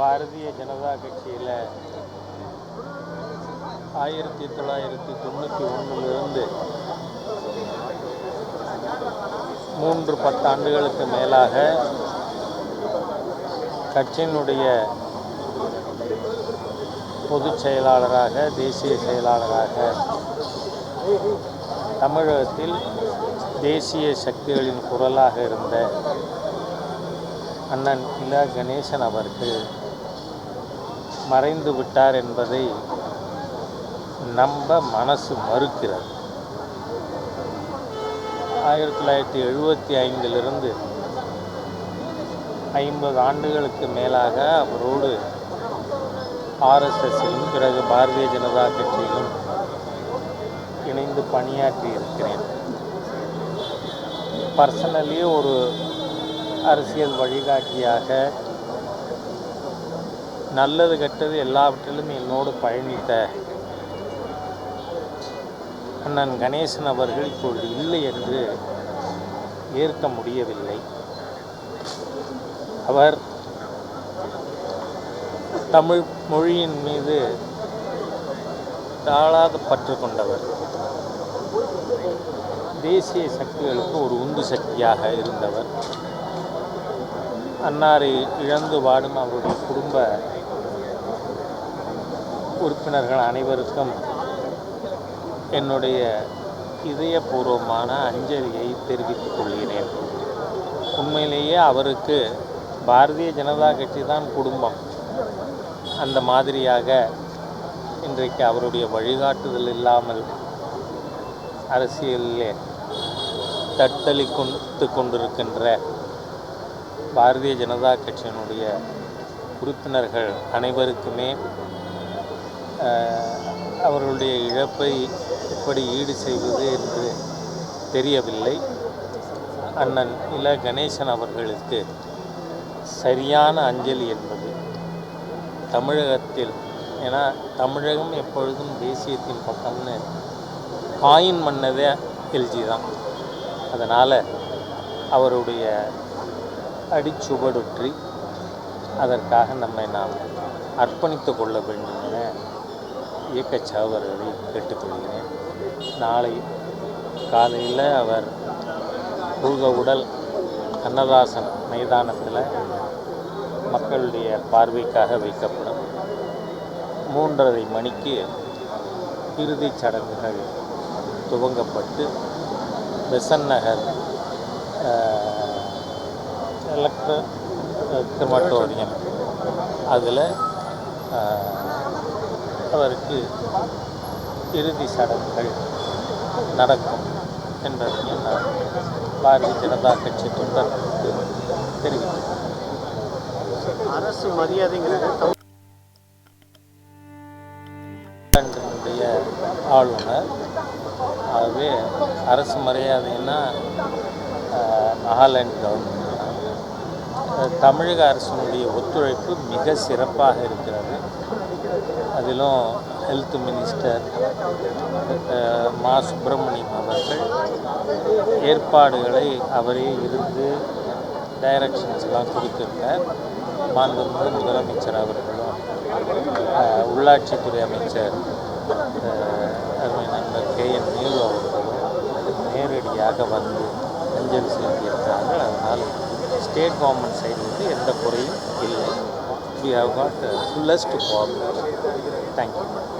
பாரதிய ஜனதா கட்சியில் ஆயிரத்தி தொள்ளாயிரத்தி தொண்ணூற்றி ஒன்றிலிருந்து மூன்று பத்தாண்டுகளுக்கு மேலாக கட்சியினுடைய பொதுச் செயலாளராக தேசிய செயலாளராக தமிழகத்தில் தேசிய சக்திகளின் குரலாக இருந்த அண்ணன் இல கணேசன் அவர்கள் மறைந்து விட்டார் என்பதை நம்ப மனசு மறுக்கிறது. ஆயிரத்தி தொள்ளாயிரத்தி எழுபத்தி ஐந்திலிருந்து ஐம்பது ஆண்டுகளுக்கு மேலாக அவரோடு ஆர்எஸ்எஸ்ஸிலும் பிறகு பாரதிய ஜனதா கட்சியிலும் இணைந்து பணியாற்றி இருக்கிறேன் பர்சனலி ஒரு அரசியல் வழிகாட்டியாக நல்லது கெட்டது எல்லாவற்றிலும் என்னோடு பயணித்த அண்ணன் கணேசன் அவர்கள் இப்பொழுது இல்லை என்று ஏற்க முடியவில்லை. அவர் தமிழ் மொழியின் மீது தாழாத பற்று கொண்டவர். தேசிய சக்திகளுக்கு ஒரு உந்து சக்தியாக இருந்தவர். அன்னாரை இழந்து வாடும் அவருடைய குடும்ப உறுப்பினர்கள் அனைவருக்கும் என்னுடைய இதயபூர்வமான அஞ்சலியை தெரிவித்துக் கொள்கிறேன். உண்மையிலேயே அவருக்கு பாரதிய ஜனதா கட்சி தான் குடும்பம். அந்த மாதிரியாக இன்றைக்கு அவருடைய வழிகாட்டுதல் இல்லாமல் அரசியலிலே தட்டளித்து கொண்டிருக்கின்ற பாரதிய ஜனதா கட்சியினுடைய உறுப்பினர்கள் அனைவருக்குமே அவர்களுடைய இழப்பை எப்படி ஈடு செய்வது என்று தெரியவில்லை. அண்ணன் இல கணேசன் அவர்களுக்கு சரியான அஞ்சலி என்பது தமிழகத்தில் ஏன்னா தமிழகம் எப்பொழுதும் தேசியத்தின் பக்கம்னு காயின் மன்னதே எல்ஜி தான். அதனால் அவருடைய அடிச்சுவடுற்றி அதற்காக நம்மை நாம் அர்ப்பணித்து கொள்ள வேண்டும். இயக்கச் சகோதரர்களை கேட்டுக்கொள்கிறேன். நாளை காலையில் அவர் பூக உடல் கண்ணதாசன் மைதானத்தில் மக்களுடைய பார்வைக்காக வைக்கப்படும். மூன்றரை மணிக்கு இறுதிச் சடங்குகள் துவங்கப்பட்டு பெசன் நகர் எலக்ட்ரோ கிரமட்டோரியம் அதில் அவருக்கு இறுதி சடங்குகள் நடக்கும் என்பதையும் நான் பாரதிய ஜனதா கட்சி தொண்டர்களுக்கு தெரிவிக்கிறேன். அரசு மரியாதைங்கிறது ஆளுநர். ஆகவே அரசு மரியாதைன்னா நாகாலாந்து கவர்மெண்ட் தமிழக அரசினுடைய ஒத்துழைப்பு மிக சிறப்பாக இருக்கிறது. அதிலும் ஹெல்த் மினிஸ்டர் மா. சுப்பிரமணியம் அவர்கள் ஏற்பாடுகளை அவரே இருந்து டைரக்ஷன்ஸ்லாம் கொடுத்துருக்கார். மாண்புமிகு முதலமைச்சர் அவர்களும் உள்ளாட்சித்துறை அமைச்சர் அருமை நண்பர் கே. என். நேரு அவர்களும் நேரடியாக வந்து அஞ்சலி செலுத்தியிருக்கிறார்கள். அதனால் ஸ்டேட் கவர்மெண்ட் சைடிலிருந்து எந்த குறையும் இல்லை. we have got uh, fullest cooperation. Thank you.